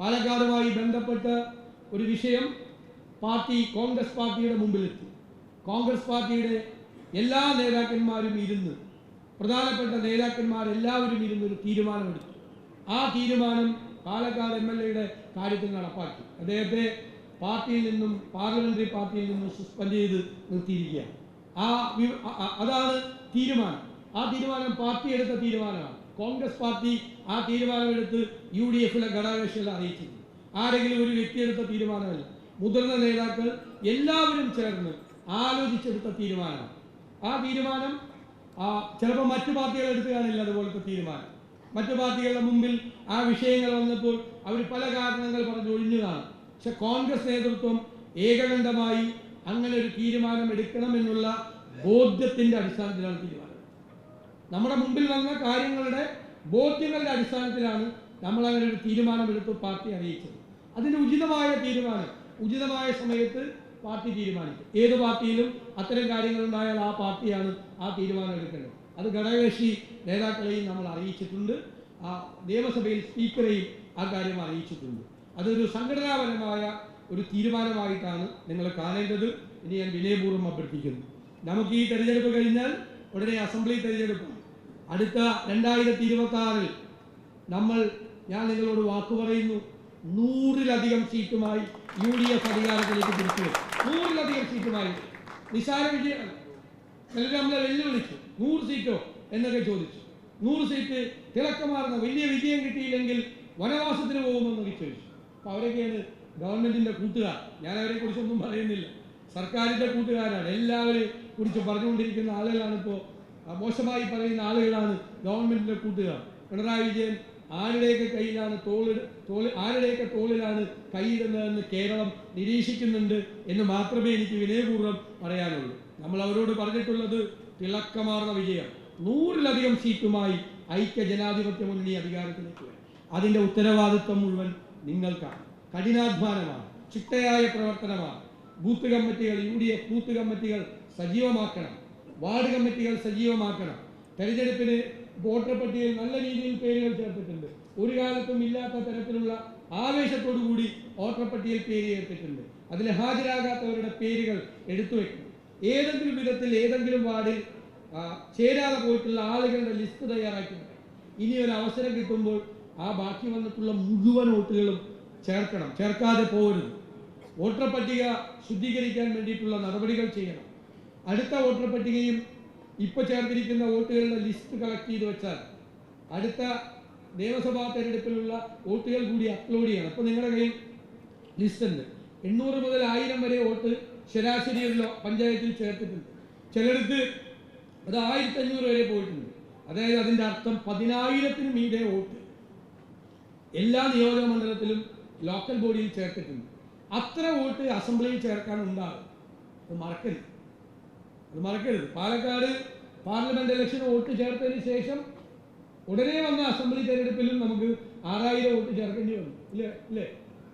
പാലക്കാടുമായി ബന്ധപ്പെട്ട് ഒരു വിഷയം പാർട്ടി കോൺഗ്രസ് പാർട്ടിയുടെ മുമ്പിലെത്തി. കോൺഗ്രസ് പാർട്ടിയുടെ എല്ലാ നേതാക്കന്മാരും ഇരുന്ന് പ്രധാനപ്പെട്ട നേതാക്കന്മാരെല്ലാവരും ഇരുന്ന് ഒരു തീരുമാനമെടുത്തു. ആ തീരുമാനം പാലക്കാട് എം എൽ എയുടെ കാര്യത്തിൽ നടപ്പാക്കി. അദ്ദേഹത്തെ പാർട്ടിയിൽ നിന്നും പാർലമെന്ററി പാർട്ടിയിൽ നിന്നും സസ്പെൻഡ് ചെയ്ത് നിർത്തിയിരിക്കുകയാണ്. ആ അതാണ് തീരുമാനം. ആ തീരുമാനം പാർട്ടി എടുത്ത തീരുമാനമാണ്. കോൺഗ്രസ് പാർട്ടി ആ തീരുമാനമെടുത്ത് യു ഡി എഫിലെ ഘടകകക്ഷികളെ അറിയിച്ചിരുന്നു. ആരെങ്കിലും ഒരു വ്യക്തി എടുത്ത തീരുമാനമല്ല. മുതിർന്ന നേതാക്കൾ എല്ലാവരും ചേർന്ന് ആലോചിച്ചെടുത്ത തീരുമാനം. ആ തീരുമാനം ആ ചിലപ്പോൾ മറ്റു പാർട്ടികൾ എടുത്തു അതുപോലത്തെ തീരുമാനം. മറ്റു പാർട്ടികളുടെ മുമ്പിൽ ആ വിഷയങ്ങൾ വന്നപ്പോൾ അവർ പല കാരണങ്ങൾ പറഞ്ഞ് ഒഴിഞ്ഞതാണ് പക്ഷെ കോൺഗ്രസ് നേതൃത്വം ഏകകണ്ഠമായി അങ്ങനെ ഒരു തീരുമാനം എടുക്കണമെന്നുള്ള ബോധ്യത്തിന്റെ അടിസ്ഥാനത്തിലാണ് തീരുമാനം. നമ്മുടെ മുമ്പിൽ വന്ന കാര്യങ്ങളുടെ ബോധ്യങ്ങളുടെ അടിസ്ഥാനത്തിലാണ് നമ്മൾ അങ്ങനെ ഒരു തീരുമാനമെടുത്ത് പാർട്ടി അറിയിച്ചത്. അതിന് ഉചിതമായ തീരുമാനം ഉചിതമായ സമയത്ത് പാർട്ടി തീരുമാനിക്കും ഏത് പാർട്ടിയിലും അത്തരം കാര്യങ്ങൾ ഉണ്ടായാൽ ആ പാർട്ടിയാണ് ആ തീരുമാനം എടുക്കേണ്ടത്. അത് ഘടകകക്ഷി നേതാക്കളെയും നമ്മൾ അറിയിച്ചിട്ടുണ്ട്. ആ നിയമസഭയിൽ സ്പീക്കറെയും ആ കാര്യം അറിയിച്ചിട്ടുണ്ട്. അതൊരു സംഘടനാപരമായ ഒരു തീരുമാനമായിട്ടാണ് നിങ്ങൾ കാണേണ്ടത്. ഇനി ഞാൻ വിനയപൂർവം അഭ്യർത്ഥിക്കുന്നു. നമുക്ക് ഈ തെരഞ്ഞെടുപ്പ് കഴിഞ്ഞാൽ ഉടനെ അസംബ്ലി തെരഞ്ഞെടുപ്പാണ്. അടുത്ത രണ്ടായിരത്തി ഇരുപത്തി ആറിൽ നമ്മൾ ഞാൻ നിങ്ങളോട് വാക്കു പറയുന്നു നൂറിലധികം സീറ്റുമായി യു ഡി എഫ് അധികാരത്തിലേക്ക് തിരിച്ചു നൂറിലധികം സീറ്റുമായി. നിസാര വിജയമാണ് ചിലർ നമ്മളെ വെല്ലുവിളിച്ചു. നൂറ് സീറ്റോ എന്നൊക്കെ ചോദിച്ചു. നൂറ് സീറ്റ് തിളക്കമാർന്ന വലിയ വിജയം കിട്ടിയില്ലെങ്കിൽ വനവാസത്തിന് പോകുമെന്നൊക്കെ ചോദിച്ചു. അപ്പോൾ അവരൊക്കെയാണ് ഗവൺമെന്റിന്റെ കൂട്ടുകാർ. ഞാൻ അവരെ കുറിച്ചൊന്നും പറയുന്നില്ല. സർക്കാരിന്റെ കൂട്ടുകാരാണ്. എല്ലാവരെയും കുറിച്ച് പറഞ്ഞുകൊണ്ടിരിക്കുന്ന ആളുകളാണ് ഇപ്പോൾ മോശമായി പറയുന്ന ആളുകളാണ് ഗവൺമെന്റിന്റെ കൂട്ടുകാർ. പിണറായി വിജയൻ ആരുടെയൊക്കെ കയ്യിലാണ് തോളി തോളി ആരുടെയൊക്കെ തോളിലാണ് കൈയിടുന്നതെന്ന് കേരളം നിരീക്ഷിക്കുന്നുണ്ട് എന്ന് മാത്രമേ എനിക്ക് വിനയപൂർവം പറയാനുള്ളൂ. നമ്മൾ അവരോട് പറഞ്ഞിട്ടുള്ളത് തിളക്കമാർന്ന വിജയം. നൂറിലധികം സീറ്റുമായി ഐക്യ ജനാധിപത്യ മുന്നണി അധികാരത്തിലേക്ക് വരും. അതിന്റെ ഉത്തരവാദിത്വം മുഴുവൻ നിങ്ങൾക്കാണ്. കഠിനാധ്വാനമാണ് ചിട്ടയായ പ്രവർത്തനമാണ്. ബൂത്ത് കമ്മിറ്റികൾ യു ഡി എഫ് ബൂത്ത് കമ്മിറ്റികൾ സജീവമാക്കണം. വാർഡ് കമ്മിറ്റികൾ സജീവമാക്കണം. തെരഞ്ഞെടുപ്പിന് വോട്ടർ പട്ടികയിൽ നല്ല രീതിയിൽ പേരുകൾ ചേർത്തിട്ടുണ്ട്. ഒരു കാലത്തും ഇല്ലാത്ത തരത്തിലുള്ള ആവേശത്തോടു കൂടി വോട്ടർ പട്ടികയിൽ പേര് ചേർത്തിട്ടുണ്ട്. അതിൽ ഹാജരാകാത്തവരുടെ പേരുകൾ എടുത്തു വെക്കണം. ഏതെങ്കിലും വിധത്തിൽ ഏതെങ്കിലും വാർഡിൽ ചേരാതെ പോയിട്ടുള്ള ആളുകളുടെ ലിസ്റ്റ് തയ്യാറാക്കി വെക്കണം. ഇനി ഒരു അവസരം കിട്ടുമ്പോൾ ആ ബാക്കി വന്നിട്ടുള്ള മുഴുവൻ വോട്ടുകളും ചേർക്കണം. ചേർക്കാതെ പോകരുത്. വോട്ടർ പട്ടിക ശുദ്ധീകരിക്കാൻ വേണ്ടിയിട്ടുള്ള നടപടികൾ ചെയ്യണം. അടുത്ത വോട്ടർ പട്ടികയും ഇപ്പോൾ ചേർത്തിരിക്കുന്ന വോട്ടുകളുടെ ലിസ്റ്റ് കളക്ട് ചെയ്ത് വെച്ചാൽ അടുത്ത നിയമസഭാ തെരഞ്ഞെടുപ്പിലുള്ള വോട്ടുകൾ കൂടി അപ്ലോഡ് ചെയ്യണം. അപ്പോൾ നിങ്ങളുടെ കയ്യിൽ ലിസ്റ്റ് ഉണ്ട്. എണ്ണൂറ് മുതൽ ആയിരം വരെ വോട്ട് ശരാശരി പഞ്ചായത്തിൽ ചേർത്തിട്ടുണ്ട്. ചിലടത്ത് അത് ആയിരത്തി അഞ്ഞൂറ് വരെ പോയിട്ടുണ്ട്. അതായത് അതിന്റെ അർത്ഥം പതിനായിരത്തിന് മീതെ വോട്ട് എല്ലാ നിയോജക മണ്ഡലത്തിലും ലോക്കൽ ബോഡിയിൽ ചേർത്തിട്ടുണ്ട്. അത്ര വോട്ട് അസംബ്ലിയിൽ ചേർക്കാൻ ഉണ്ടാകും അത് മറക്കരുത്. അത് മറക്കരുത്. പാലക്കാട് പാർലമെന്റ് ഇലക്ഷൻ വോട്ട് ചേർത്തതിന് ശേഷം ഉടനെ വന്ന അസംബ്ലി തെരഞ്ഞെടുപ്പിലും നമുക്ക് ആറായിരം വോട്ട് ചേർക്കേണ്ടി വന്നു. ഇല്ലേ? ഇല്ലേ?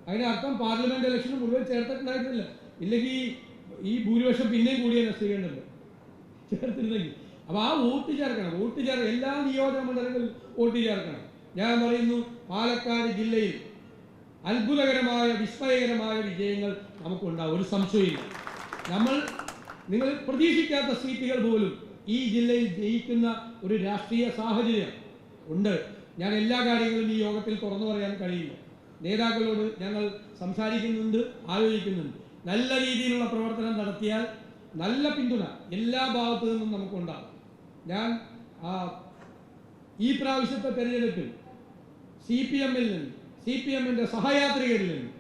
അതിനർത്ഥം പാർലമെന്റ് ഇലക്ഷൻ മുഴുവൻ ചേർത്തിട്ടുണ്ടായിരുന്നില്ല. ഇല്ലെങ്കിൽ ഈ- ഭൂരിപക്ഷം പിന്നെയും കൂടിയ നഷ്ടീകരണമുണ്ട് ചേർത്തിരുന്നെങ്കിൽ. അപ്പൊ ആ വോട്ട് ചേർക്കണം. വോട്ട് ചേർ എല്ലാ നിയോജക മണ്ഡലങ്ങളിൽ വോട്ട് ചേർക്കണം. ഞാൻ പറയുന്നു പാലക്കാട് ജില്ലയിൽ അത്ഭുതകരമായ വിസ്മയകരമായ വിജയങ്ങൾ നമുക്കുണ്ടാവും. ഒരു സംശയമില്ല നമ്മൾ നിങ്ങൾ പ്രതീക്ഷിക്കാത്ത സീറ്റുകൾ പോലും ഈ ജില്ലയിൽ ജയിക്കുന്ന ഒരു രാഷ്ട്രീയ സാഹചര്യം ഉണ്ട്. ഞാൻ എല്ലാ കാര്യങ്ങളും ഈ യോഗത്തിൽ തുറന്നു പറയാൻ കഴിയില്ല. നേതാക്കളോട് ഞങ്ങൾ സംസാരിക്കുന്നുണ്ട് ആലോചിക്കുന്നുണ്ട്. നല്ല രീതിയിലുള്ള പ്രവർത്തനം നടത്തിയാൽ നല്ല പിന്തുണ എല്ലാ ഭാഗത്തു നിന്നും നമുക്കുണ്ടാകും. ഞാൻ ഈ പ്രാവശ്യത്തെ തെരഞ്ഞെടുപ്പിൽ സി പി എമ്മിൽ നിന്ന് സി പി എമ്മിന്റെ സഹയാത്രികരിൽ നിന്ന്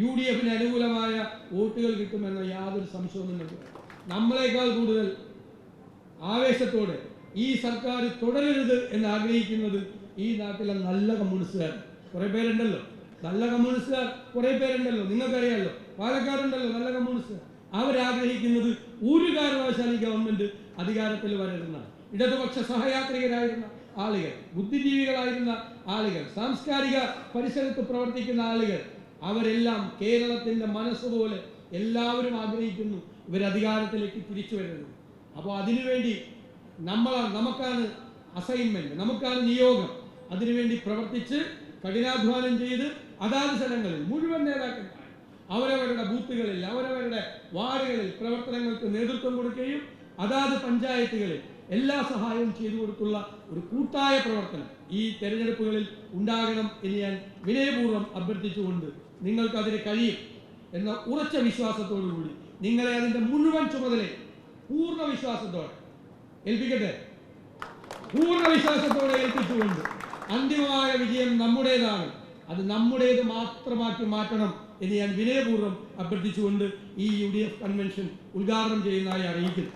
യു ഡി എഫിന് അനുകൂലമായ വോട്ടുകൾ കിട്ടുമെന്ന യാതൊരു സംശയവും നിങ്ങൾക്ക്. നമ്മളെക്കാൾ കൂടുതൽ ആവേശത്തോടെ ഈ സർക്കാർ തുടരരുത് എന്ന് ആഗ്രഹിക്കുന്നത് ഈ നാട്ടിലെ നല്ല കമ്മ്യൂണിസ്റ്റുകാർ. കുറെ പേരുണ്ടല്ലോ. നല്ല കമ്മ്യൂണിസ്റ്റുകാർ കുറെ പേരുണ്ടല്ലോ. നിങ്ങൾക്കറിയാമല്ലോ പാലക്കാടുണ്ടല്ലോ നല്ല കമ്മ്യൂണിസ്റ്റുകാർ. അവരാഗ്രഹിക്കുന്നത് ഒരു കാരണവശാലും ഗവൺമെന്റ് അധികാരത്തിൽ വരരുന്ന ഇടതുപക്ഷ സഹയാത്രികരായിരുന്ന ആളുകൾ ബുദ്ധിജീവികളായിരുന്ന ആളുകൾ സാംസ്കാരിക പരിസരത്ത് പ്രവർത്തിക്കുന്ന ആളുകൾ അവരെല്ലാം കേരളത്തിന്റെ മനസ്സുപോലെ എല്ലാവരും ആഗ്രഹിക്കുന്നു ഇവർ അധികാരത്തിലേക്ക് തിരിച്ചു വരുന്നത്. അപ്പോൾ അതിനുവേണ്ടി നമ്മൾ നമുക്കാണ് അസൈൻമെന്റ് നമുക്കാണ് നിയോഗം. അതിനുവേണ്ടി പ്രവർത്തിച്ച് കഠിനാധ്വാനം ചെയ്ത് അതാത് സ്ഥലങ്ങളിൽ മുഴുവൻ നേതാക്കന്മാർ അവരവരുടെ ബൂത്തുകളിൽ അവരവരുടെ വാർഡുകളിൽ പ്രവർത്തനങ്ങൾക്ക് നേതൃത്വം കൊടുക്കുകയും അതാത് പഞ്ചായത്തുകളിൽ എല്ലാ സഹായവും ചെയ്തു കൊടുത്തുള്ള ഒരു കൂട്ടായ പ്രവർത്തനം ഈ തെരഞ്ഞെടുപ്പുകളിൽ ഉണ്ടാകണം എന്ന് ഞാൻ വിനയപൂർവം അഭ്യർത്ഥിച്ചുകൊണ്ട് നിങ്ങൾക്ക് അതിന് കഴിയും. എന്ന ഉറച്ച വിശ്വാസത്തോടുകൂടി നിങ്ങളെ അതിന്റെ മുഴുവൻ ചുമതലയും പൂർണ വിശ്വാസത്തോടെ ഏൽപ്പിക്കട്ടെ? പൂർണ വിശ്വാസത്തോടെ ഏൽപ്പിച്ചുകൊണ്ട് അന്തിമമായ വിജയം നമ്മുടേതാണ്. അത് നമ്മുടേത് മാത്രമാക്കി മാറ്റണം എന്ന് ഞാൻ വിനയപൂർവം അഭ്യർത്ഥിച്ചുകൊണ്ട് ഈ യു ഡി എഫ് കൺവെൻഷൻ ഉദ്ഘാടനം ചെയ്യുന്നതായി അറിയിക്കുന്നു.